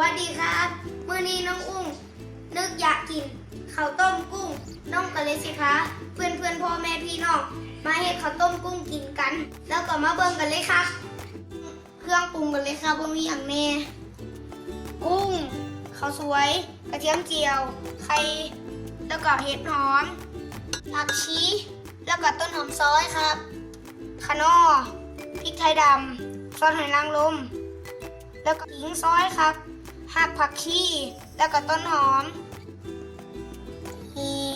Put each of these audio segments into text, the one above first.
วัสดีครับมื้อนี้น้องอุ้งนึกอยากกินข้าวต้มกุ้ง น้องก็เลยสิคะ เพื่อนเพื่อนพ่อแม่พี่น้องมาเฮ็ดข้าวต้มกุ้งกินกัน แล้วก็มาเบิ่งกันเลยครับเครื่องปรุงกันเลยครับว่ามีอย่างแน่กุ้งข้าวสวย กระเทียมเจียว ไข่แล้วก็เห็ดหอมผักชีแล้วก็ต้นหอมซอยครับคะนอพริกไทยดำซอสหอยนางรมแล้วก็หิงซอยครับ หักผักชีแล้วก็ต้นหอม นี่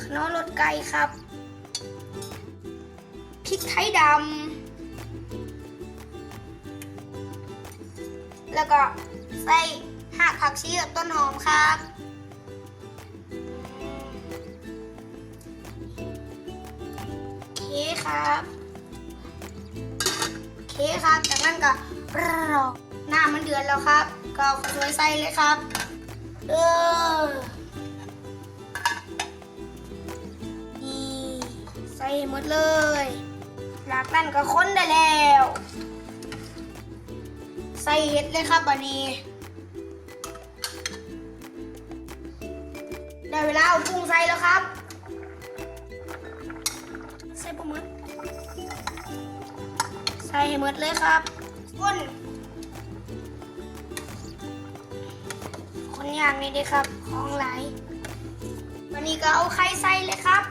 ขนอรสไก่ครับพริกไทยดำแล้วก็ใส่หักผักชีกับต้นหอมครับเคครับเคครับจากนั้นก็รอน้ำมันเดือดแล้วครับ ก็เอาข้วยใส่เลยครับเออนี่ใส่หมดเลยหลักนั่นก็ค้นได้แล้ว ใส่เห็ดเลยครับบันนี้ได้เวลาเอากุ้งใส่แล้วครับ ใส่ปลาหมึกใส่ให้หมดเลยครับคน ย่างนี้ดีครับ ของไหลายวันนี้ก็เอาไข่ใส่เลยครับ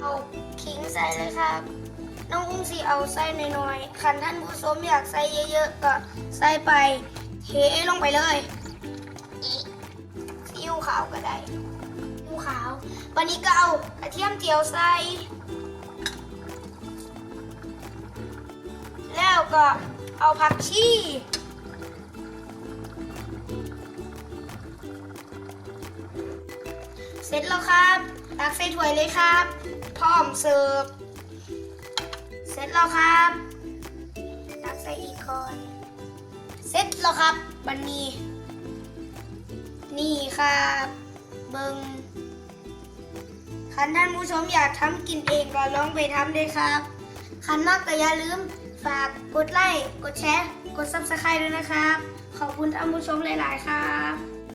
เอาขิงใส่เลยครับ น้องอุ้งสีเอาใส่น้อยๆคันท่านผู้ชมอยากใส่เยอะๆก็ใส่ไปเทลงไปเลยซีอิ๊วขาวก็ได้ซีอิ๊วขาว วันนี้ก็เอากระเทียมเจียวใส่ ก็เอาผักชีเสร็จแล้วครับ ตักใส่ถ้วยเลยครับ พร้อมเสิร์ฟ เสร็จแล้วครับ ตักใส่อีกก่อน เสร็จแล้วครับวันนี้ นี่ครับ เบิงคันท่านผู้ชมอยากทำกินเองก็ลองไปทำเลยครับ คันมากก็อย่าลืม ฝากกดไลค์ กดแชร์ กดซับสไครต์ด้วยนะครับ ขอบคุณท่านผู้ชมหลาย ๆ ครับ